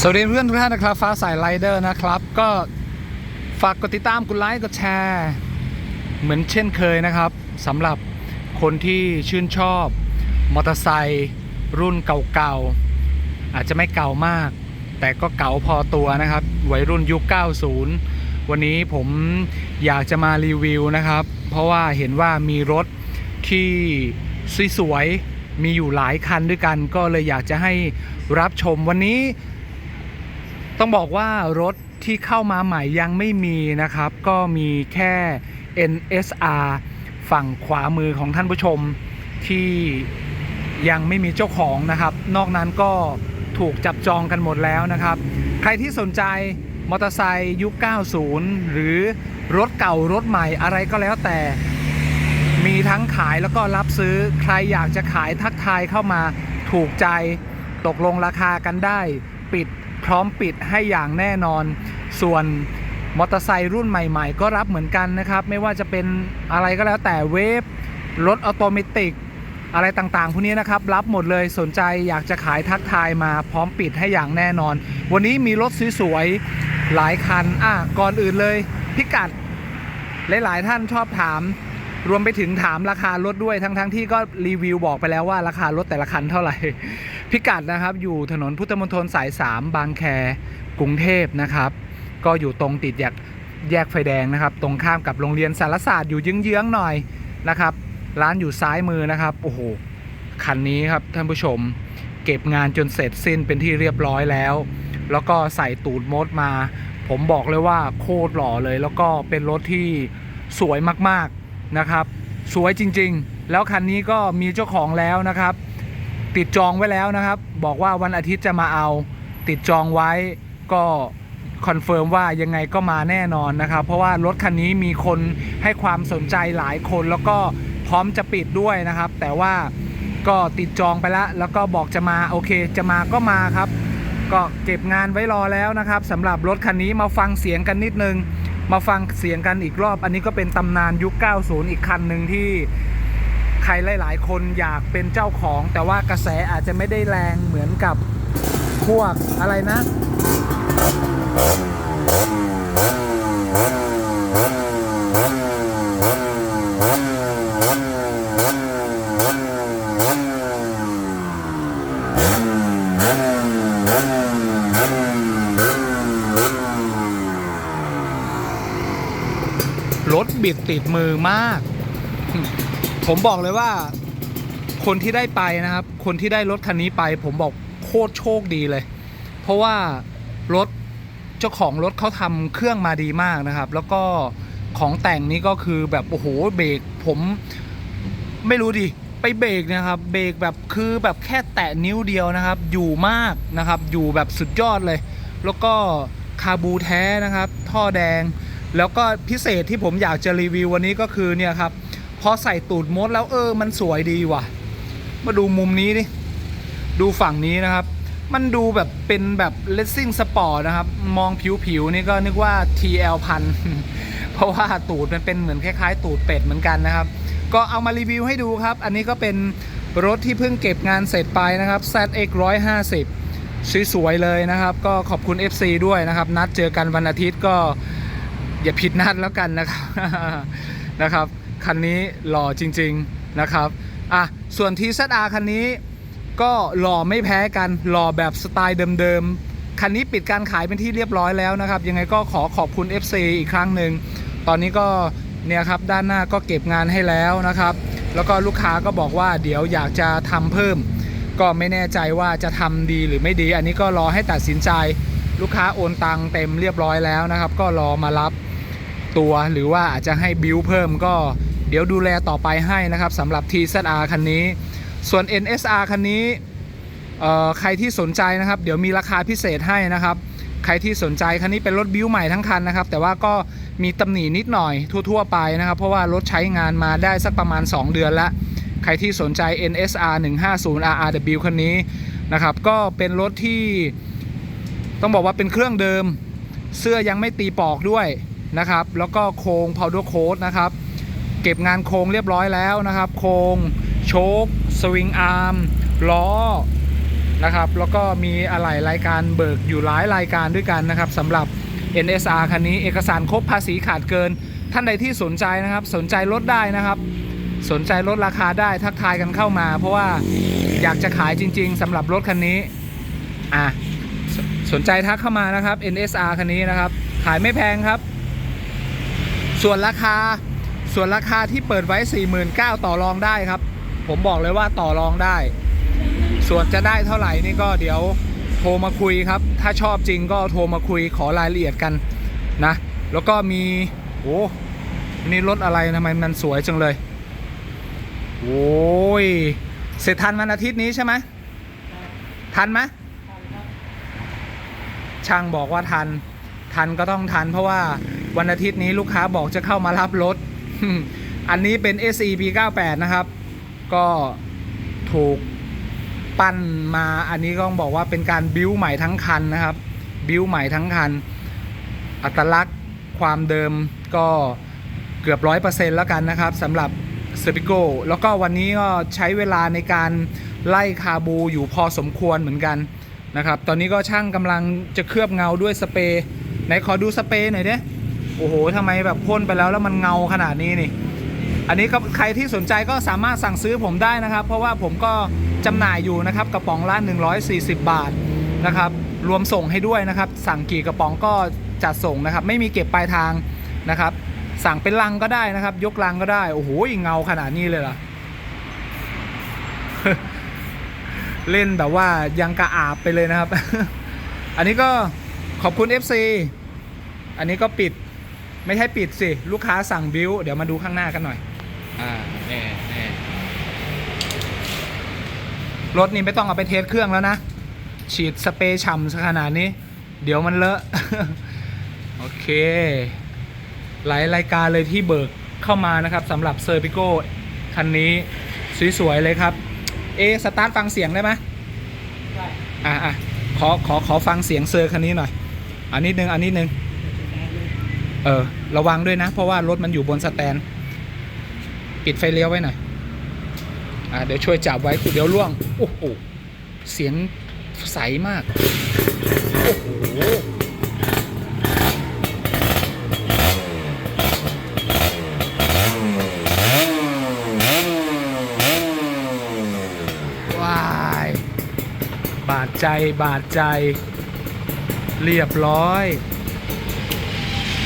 สวัสดีเพื่อนทุกท่านนะครับ ฟ้าสายไรเดอร์นะครับ ก็ฝากกดติดตามกดไลค์กดแชร์ เหมือนเช่นเคยนะครับสำหรับคนที่ชื่นชอบมอเตอร์ไซค์รุ่นเก่าๆ อาจจะไม่เก่ามาก แต่ก็เก่าพอตัวนะครับ วัยรุ่นยุค 90 วันนี้ผมอยากจะมารีวิวนะครับ เพราะว่าเห็นว่ามีรถที่สวยๆมีอยู่หลายคันด้วยกัน ก็เลยอยากจะให้รับชมวันนี้ ต้องบอกว่ารถที่เข้ามาใหม่ยังไม่มีนะครับ ก็มีแค่ NSR ฝั่งขวามือของท่านผู้ชมที่ยังไม่มีเจ้าของนะครับ นอกนั้นก็ถูกจับจองกันหมดแล้วนะครับ ใครที่สนใจมอเตอร์ไซค์ยุค 90 หรือรถเก่ารถใหม่อะไรก็แล้วแต่ มีทั้งขายแล้วก็รับซื้อใครอยากจะขายทักทายเข้ามาถูกใจตกลงราคากันได้ ปิด พร้อมปิดให้อย่างแน่นอน ส่วนมอเตอร์ไซค์รุ่นใหม่ๆ ก็รับเหมือนกันนะครับ ไม่ว่าจะเป็นอะไรก็แล้วแต่เวฟรถออโตเมติกอะไรต่างๆพวกนี้นะครับ รับหมดเลยสนใจอยากจะขายทักทายมาพร้อมปิดให้อย่างแน่นอน วันนี้มีรถสวยๆหลายคันอะก่อนอื่นเลย พิกัดหลายๆท่านชอบถาม รวมไปถึงถามราคารถด้วยทั้งๆทที่ก็รีวิวบอกไปแล้วว่าราคารถแต่ละคันเท่าไหร่ พิกัดนะครับอยู่ถนนพุทธมณฑลสาย 3 บางแคกรุงเทพนะครับ ก็อยู่ตรงติดแยกแยกไฟแดงนะครับ ตรงข้ามกับโรงเรียนสารศาสตร์อยู่เยื้องๆหน่อยนะครับ ร้านอยู่ซ้ายมือนะครับโอ้โหคันนี้ครับท่านผู้ชม เก็บงานจนเสร็จสิ้นเป็นที่เรียบร้อยแล้ว แล้วก็ใส่ตูดมดมา ผมบอกเลยว่าโคตรหล่อเลย แล้วก็เป็นรถที่สวยมากๆนะครับ สวยจริงๆ แล้วคันนี้ก็มีเจ้าของแล้วนะครับ ติดจองไว้แล้วนะครับ บอกว่าวันอาทิตย์จะมาเอาติดจองไว้ก็คอนเฟิร์มว่ายังไงก็มาแน่นอนนะครับ เพราะว่ารถคันนี้มีคนให้ความสนใจหลายคนแล้วก็พร้อมจะปิดด้วยนะครับ แต่ว่าก็ติดจองไปแล้วแล้วก็บอกจะมาโอเค จะมาก็มาครับ ก็เก็บงานไว้รอแล้วนะครับสำหรับรถคันนี้มาฟังเสียงกันนิดนึง มาฟังเสียงกันอีกรอบ อันนี้ก็เป็นตำนานยุค 90 อีกคันหนึ่งที่ ใครหลาย ๆ คนอยากเป็นเจ้าของ แต่ว่ากระแสอาจจะไม่ได้แรงเหมือนกับพวกอะไรนะ รถบิดติดมือมาก ผมบอกเลยว่า คนที่ได้ไปนะครับ คนที่ได้รถคันนี้ไป ผมบอกโคตรโชคดีเลย เพราะว่ารถเจ้าของรถเขาทำเครื่องมาดีมากนะครับ แล้วก็ของแต่งนี้ก็คือแบบโอ้โหเบรกผมไม่รู้ดิไปเบรกนะครับ เบรกแบบคือแบบแค่แตะนิ้วเดียวนะครับ อยู่มากนะครับ อยู่แบบสุดยอดเลย แล้วก็คาบูแท้นะครับ ท่อแดง แล้วก็พิเศษที่ผมอยากจะรีวิววันนี้ก็คือเนี่ยครับ พอใส่ตูดมดแล้วเออ มันสวยดีว่ะ มาดูมุมนี้ดิ ดูฝั่งนี้นะครับ มันดูแบบเป็นแบบเลสซิ่งสปอร์ตนะครับ มองผิวๆนี่ก็นึกว่า TL พันเพราะว่าตูดมันเป็นเหมือนคล้ายๆ ตูดเป็ดเหมือนกันนะครับ ก็เอามารีวิวให้ดูครับ อันนี้ก็เป็นรถที่เพิ่งเก็บงานเสร็จไปนะครับ ZX 150สวยๆเลยนะครับ ก็ขอบคุณ FC ด้วยนะครับ นัดเจอกันวันอาทิตย์ก็อย่าผิดนัดแล้วกันนะครับนะครับ คันนี้หล่อจริง ๆนะครับอะส่วน TZR คันนี้ก็หล่อไม่แพ้กันหล่อแบบสไตล์เดิมๆ คันนี้ปิดการขายเป็นที่เรียบร้อยแล้วนะครับ ยังไงก็ขอขอบคุณ FC อีกครั้งหนึ่ง ตอนนี้ก็เนี่ยครับด้านหน้าก็เก็บงานให้แล้วนะครับ แล้วก็ลูกค้าก็บอกว่าเดี๋ยวอยากจะทำเพิ่ม ก็ไม่แน่ใจว่าจะทำดีหรือไม่ดี อันนี้ก็รอให้ตัดสินใจ ลูกค้าโอนตังเต็มเรียบร้อยแล้วนะครับ ก็รอมารับตัวหรือว่าอาจจะให้บิวเพิ่มก็ ดี๋ยวดูแลต่อไปให้นะครับสำหรับ TZR คันนี้ ส่วน NSR คันนี้ใครที่สนใจนะครับ เดี๋ยวมีราคาพิเศษให้นะครับ ใครที่สนใจคันนี้เป็นรถบิวใหม่ทั้งคันนะครับ แต่ว่าก็มีตำหนินิดหน่อยทั่ว ๆ ไปนะครับ เพราะว่ารถใช้งานมาได้สักประมาณ 2 เดือนล้วใครที่สนใจ NSR 150 RRW คันนี้นะครับ ก็เป็นรถที่ต้องบอกว่าเป็นเครื่องเดิม เสื้อยังไม่ตีปอกด้วยนะครับ แล้วก็โครง powder coat นะครับ เก็บงานโครงเรียบร้อยแล้วนะครับ โครงโชคสวิงอาร์มล้อนะครับ แล้วก็มีอะไหล่รายการเบิกอยู่หลายรายการด้วยกันนะครับสำหรับ NSR คันนี้เอกสารครบภาษีขาดเกิน ท่านใดที่สนใจนะครับ สนใจลดได้นะครับ สนใจลดราคาได้ทักทายกันเข้ามา เพราะว่าอยากจะขายจริง ๆสำหรับรถคันนี้อะสสนใจทักเข้ามานะครับ NSR คันนี้นะครับ ขายไม่แพงครับ ส่วนราคา ส่วนราคาที่เปิดไว้ 49,000ต่อรองได้ครับ ผมบอกเลยว่าต่อรองได้ ส่วนจะได้เท่าไหร่นี่ก็เดี๋ยวโทรมาคุยครับ ถ้าชอบจริงก็โทรมาคุยขอรายละเอียดกันนะ แล้วก็มีโอ้นี่รถอะไรทำไมมันสวยจังเลย โอ้ย เสร็จทันวันอาทิตย์นี้ใช่ไหมทันไหมช่างบอกว่าทัน ทันก็ต้องทัน เพราะว่าวันอาทิตย์นี้ลูกค้าบอกจะเข้ามารับรถ อันนี้เป็น SE P98 นะครับ ก็ถูกปั้นมาอันนี้ก็ต้องบอกว่าเป็นการบิวใหม่ทั้งคันนะครับ บิวใหม่ทั้งคัน อัตลักษณ์ความเดิมก็เกือบร้อยเปอร์เซ็นต์แล้วกันนะครับสำหรับเซอร์ i ิโกแล้วก็วันนี้ก็ใช้เวลาในการไล่คาบูอยู่พอสมควรเหมือนกันนะครับ ตอนนี้ก็ช่างกำลังจะเคลือบเงาด้วยสเปรย์ไหนขอดูสเปรย์หน่อยเด้ โอ้โหทำไมแบบพ่นไปแล้วแล้วมันเงาขนาดนี้นี่ อันนี้ก็ใครที่สนใจก็สามารถสั่งซื้อผมได้นะครับ เพราะว่าผมก็จำหน่ายอยู่นะครับกระป๋องละ140 บาทนะครับ รวมส่งให้ด้วยนะครับ สั่งกี่กระป๋องก็จัดส่งนะครับ ไม่มีเก็บปลายทางนะครับ สั่งเป็นลังก็ได้นะครับ ยกลังก็ได้โอ้โหเงาขนาดนี้เลยล่ะเล่นแบบว่ายังกระอาบไปเลยนะครับ อันนี้ก็ขอบคุณ FC อันนี้ก็ปิด ไม่ใช่ปิดสิ ลูกค้าสั่งบิวเดี๋ยวมาดูข้างหน้ากันหน่อย อ่าแน่แน่รถนี่ไม่ต้องเอาไปเทสเครื่องแล้วนะ ฉีดสเปรย์ฉ่ำซะขนาดนี้ เดี๋ยวมันเลอะ โอเค หลายรายการเลยที่เบิกเข้ามานะครับสำหรับเซอร์พิโก้คันนี้ สวย ๆ เลยครับ เอะสตาร์ทฟังเสียงได้ไหมอะอะขอขอขอฟังเสียงเซอร์คันนี้หน่อย อันนิดนึงอันนิดนึง เออ ระวังด้วยนะ เพราะว่ารถมันอยู่บนสแตน ปิดไฟเลี้ยวไว้หน่อย อ่า เดี๋ยวช่วยจับไว้เดี๋ยวล่วง โอ้โห เสียงใสมาก โอ้โห ว้าย บาดใจ บาดใจ เรียบร้อย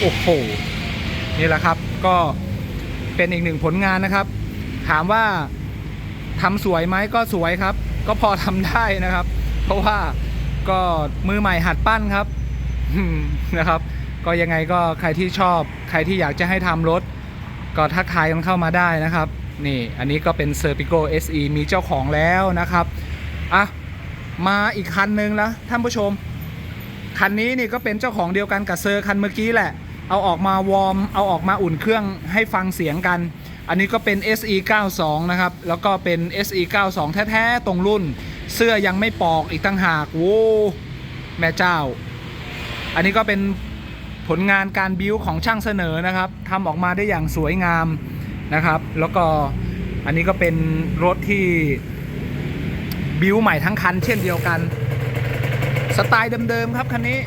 โอ้โหนี่แหละครับก็เป็นอีกหนึ่งผลงานนะครับ ถามว่าทำสวยไหมก็สวยครับ ก็พอทำได้นะครับ เพราะว่าก็มือใหม่หัดปั้นครับนะครับ ก็ยังไงก็ใครที่ชอบ ใครที่อยากจะให้ทำรถ ก็ทักทายกันเข้ามาได้นะครับ นี่อันนี้ก็เป็น s e r p i c o SE มีเจ้าของแล้วนะครับอะมาอีกคันหนึ่งแล้วท่านผู้ชม คันนี้นี่ก็เป็นเจ้าของเดียวกันกับเซอร์คันเมื่อกี้แหละ เอาออกมาวอร์ม เอาออกมาอุ่นเครื่องให้ฟังเสียงกัน อันนี้ก็เป็น SE 92นะครับ แล้วก็เป็น SE 92แท้ๆ ตรงรุ่น เสื้อยังไม่ปอกอีกตั้งหากโว้แม่เจ้า อันนี้ก็เป็นผลงานการบิวของช่างเสนอนะครับทำออกมาได้อย่างสวยงามนะครับ แล้วก็อันนี้ก็เป็นรถที่บิวใหม่ทั้งคันเช่นเดียวกัน สไตล์เดิมๆครับคันนี้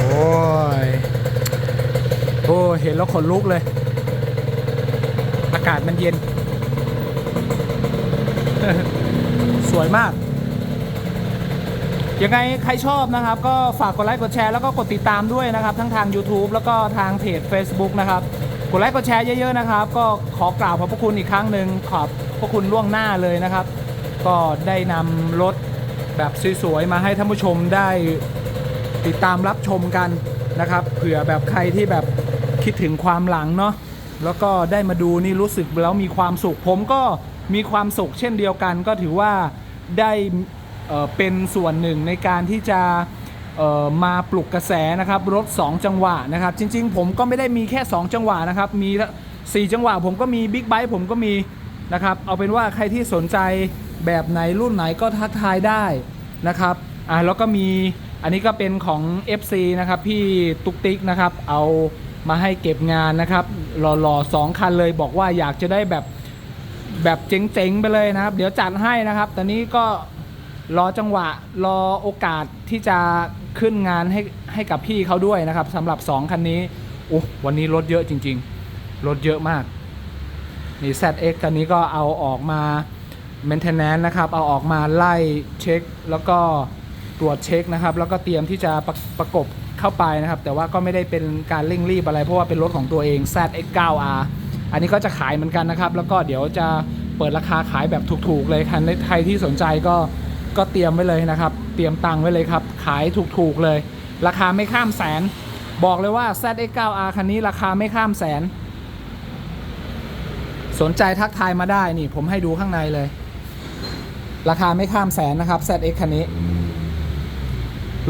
โอ้ย โอ้ยเห็ นแล้วขนลุกเลย อากาศมันเย็น สวยมาก ยังไงใครชอบนะครับ ก็ฝากกดไลค์กดแชร์แล้วก็กดติดตามด้วยนะครับ ทั้งทาง YouTube แล้วก็ทางเพจ Facebook นะครับ กดไลค์กดแชร์เยอะๆนะครับ ก็ขอกล่าวขอบพระคุณอีกครั้งหนึ่งขอบพระคุณล่วงหน้าเลยนะครับ ก็ได้นำรถแบบสวยๆมาให้ท่านผู้ชมได้ติดตามรับชมกันนะครับ เผื่อแบบใครที่แบบ คิดถึงความหลังเนาะแล้วก็ได้มาดูนี่รู้สึกแล้วมีความสุข ผมก็มีความสุขเช่นเดียวกัน ก็ถือว่าได้เป็นส่วนหนึ่งในการที่จะมาปลุกกระแสนะครับรถ 2 จังหวะนะครับ จริง ๆ ผมก็ไม่ได้มีแค่ 2 จังหวะนะครับ มีละ4จังหวะผมก็มีบิ๊กไบค์ผมก็มีนะครับเอาเป็นว่าใครที่สนใจแบบไหนรุ่นไหนก็ทักทายได้นะครับอ่าแล้วก็มีอันนี้ก็เป็นของ FC นะครับพี่ตุกติ๊กนะครับเอา มาให้เก็บงานนะครับหล่อๆสองคันเลยบอกว่าอยากจะได้แบบแบบเจ๋งๆไปเลยนะครับ เดี๋ยวจัดให้นะครับ ตอนนี้ก็รอจังหวะรอโอกาสที่จะขึ้นงานให้ให้กับพี่เขาด้วยนะครับสำหรับ 2 คันนี้โอ้วันนี้รถเยอะจริง ๆ รถเยอะมาก นี่ ZX คันนี้ก็เอาออกมา maintenance นะครับ เอาออกมาไล่เช็ค แล้วก็ตรวจเช็คนะครับ แล้วก็เตรียมที่จะประประกบ เข้าไปนะครับ แต่ว่าก็ไม่ได้เป็นการเร่งรีบอะไร เพราะว่าเป็นรถของตัวเอง ZX9R อันนี้ก็จะขายเหมือนกันนะครับ แล้วก็เดี๋ยวจะเปิดราคาขายแบบถูกๆเลยคันใครที่สนใจก็ก็เตรียมไว้เลยนะครับ เตรียมตังค์ไว้เลยครับ ขายถูกๆเลย ราคาไม่ข้ามแสน บอกเลยว่า ZX9R คันนี้ราคาไม่ข้ามแสน สนใจทักทายมาได้นี่ผมให้ดูข้างในเลย ราคาไม่ข้ามแสนนะครับ ZX คันนี้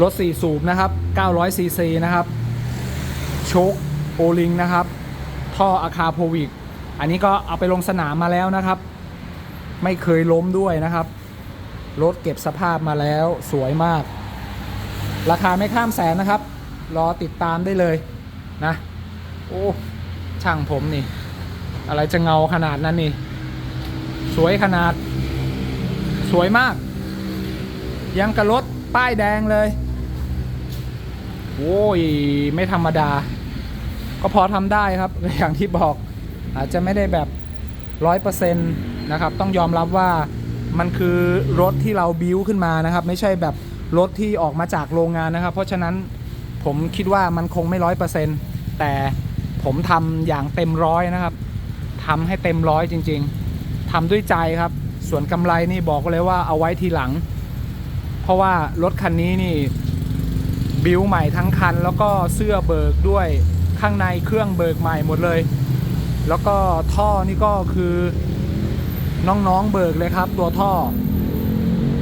รถ 4 สูบนะครับ 900 ซีซีนะครับ โชคโอลิงนะครับ ท่ออาคาโพวิก อันนี้ก็เอาไปลงสนามมาแล้วนะครับ ไม่เคยล้มด้วยนะครับ รถเก็บสภาพมาแล้วสวยมาก ราคาไม่ข้ามแสนนะครับ รอติดตามได้เลยนะ โอ้ ช่างผมนี่ อะไรจะเงาขนาดนั้นนี่ สวยขนาด สวยมาก ยังกับรถป้ายแดงเลย โว้ยไม่ธรรมดา ก็พอทำได้ครับ อย่างที่บอกอาจจะไม่ได้แบบร้อยเปอร์เซ็นต์นะครับ ต้องยอมรับว่ามันคือรถที่เราบิวขึ้นมานะครับ ไม่ใช่แบบรถที่ออกมาจากโรงงานนะครับ เพราะฉะนั้นผมคิดว่ามันคงไม่ร้อยเปอร์เซ็นต์แต่ผมทำอย่างเต็มร้อยนะครับทำให้เต็มร้อยจริง ๆทำด้วยใจครับ ส่วนกำไรนี่บอกเลยว่าเอาไว้ทีหลัง เพราะว่ารถคันนี้นี่ บิวใหม่ทั้งคัน แล้วก็เสื้อเบิกด้วยข้างในเครื่องเบิกใหม่หมดเลย แล้วก็ท่อนี่ก็คือน้องๆเบิกเลยครับ ตัวท่อ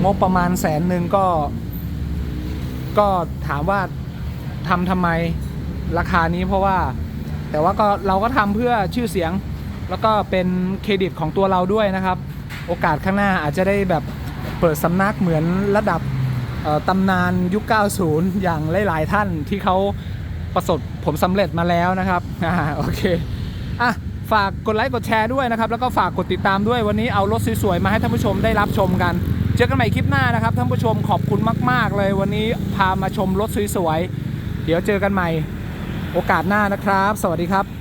งบประมาณแสนหนึ่งก็ ก็ถามว่าทำทำไมราคานี้เพราะว่า แต่ว่าก็เราก็ทำเพื่อชื่อเสียง แล้วก็เป็นเครดิตของตัวเราด้วยนะครับ โอกาสข้างหน้าอาจจะได้แบบเปิดสำนักเหมือนระดับ ตำนานยุค 90 อย่างหลาย ๆ ท่านที่เขาประสบผลสำเร็จมาแล้วนะครับอ่าโอเคอะฝากกดไลค์กดแชร์ด้วยนะครับ แล้วก็ฝากกดติดตามด้วยวันนี้เอารถสวยๆมาให้ท่านผู้ชมได้รับชมกัน เจอกันใหม่คลิปหน้านะครับท่านผู้ชมขอบคุณมาก ๆ เลยวันนี้พามาชมรถสวยๆเดี๋ยวเจอกันใหม่โอกาสหน้านะครับ สวัสดีครับ